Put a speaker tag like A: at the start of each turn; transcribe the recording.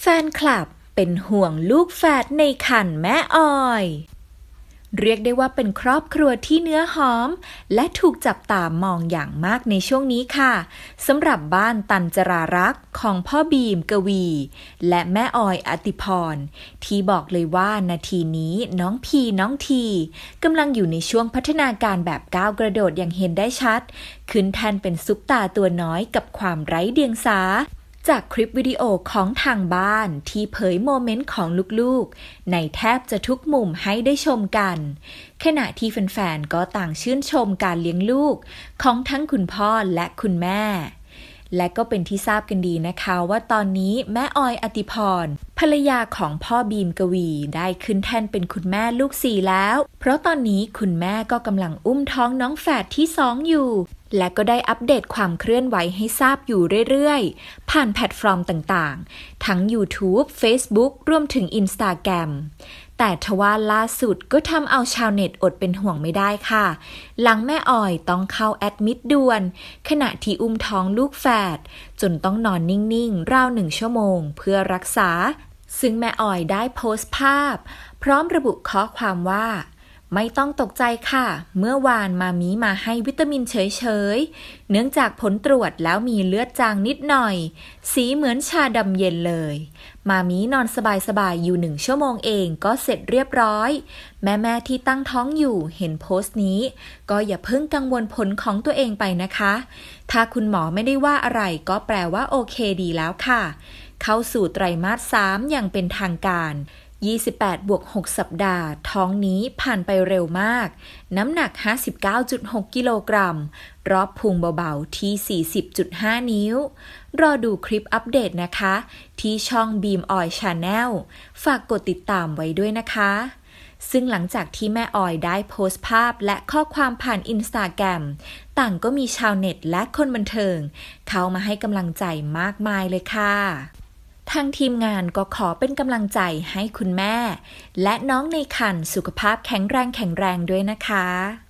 A: แฟนคลับเป็นห่วงลูกแฝดในคันแม่ออย เรียกได้ว่าเป็นครอบครัวที่เนื้อหอม และถูกจับตามองอย่างมากในช่วงนี้ค่ะสำหรับบ้านตันจรารักษ์ของพ่อบีมกวี และแม่ออยอติพร ที่บอกเลยว่านาทีนี้น้องพีน้องทีกำลังอยู่ในช่วงพัฒนาการแบบก้าวกระโดดอย่างเห็นได้ชัด ขึ้นแทนเป็นซุปตาตัวน้อยกับความไร้เดียงสา จากคลิปวิดีโอของทางบ้านที่เผยโมเมนต์ของลูกๆ ในแทบจะทุกมุมให้ได้ชมกัน ขณะที่แฟนๆ ก็ต่างชื่นชมการเลี้ยงลูกของทั้งคุณพ่อและคุณแม่ และก็เป็นที่ทราบกันดีนะคะว่าตอนนี้แม่ออยอติพร ภรรยาของพ่อบีมกวีได้ขึ้นแท่นเป็นคุณแม่ลูกสี่แล้ว เพราะตอนนี้คุณแม่ก็กำลังอุ้มท้องน้องแฝดที่สองอยู่ และก็ได้อัปเดตความเคลื่อนไหวให้ทราบอยู่เรื่อยๆ ผ่านแพลตฟอร์มต่างๆ ทั้ง YouTube Facebook รวมถึง Instagram แต่ทว่าล่าสุดก็ทำเอาชาวเน็ตอดเป็นห่วงไม่ได้ค่ะ หลังแม่ออยต้องเข้าแอดมิดด่วน ขณะที่อุ้มท้องลูกแฝด จนต้องนอนนิ่งๆ ราวหนึ่งชั่วโมง เพื่อรักษา ซึ่งแม่ออยได้โพสต์ภาพ พร้อมระบุข้อความว่า ไม่ต้องตกใจค่ะ เมื่อวานมามีมาให้วิตามินเฉยๆ เนื่องจากผลตรวจแล้วมีเลือดจางนิดหน่อย สีเหมือนชาดำเย็นเลย มามีนอนสบายๆ อยู่หนึ่งชั่วโมงเองก็เสร็จเรียบร้อย แม่ๆที่ตั้งท้องอยู่เห็นโพสต์นี้ ก็อย่าเพิ่งกังวลผลของตัวเองไปนะคะ ถ้าคุณหมอไม่ได้ว่าอะไรก็แปลว่าโอเคดีแล้วค่ะ เข้าสู่ไตรมาส 3 อย่างเป็นทางการ 28 บวก 6 สัปดาห์ ท้องนี้ผ่านไปเร็วมาก น้ำหนัก 59.6 กิโลกรัม รอบพุงเบาๆ ที่ 40.5 นิ้ว รอดูคลิปอัปเดตนะคะ ที่ช่อง Beam Oil Channel ฝากกดติดตามไว้ด้วยนะคะ ซึ่งหลังจากที่แม่ออยได้โพสต์ภาพและข้อความผ่านอินสตาแกรมต่างก็มีชาวเน็ตและคนบันเทิง เข้ามาให้กำลังใจมากมายเลยค่ะ ทางทีมงานก็ขอเป็นกำลังใจให้คุณแม่ และน้องในคันสุขภาพแข็งแรงแข็งแรงด้วยนะคะ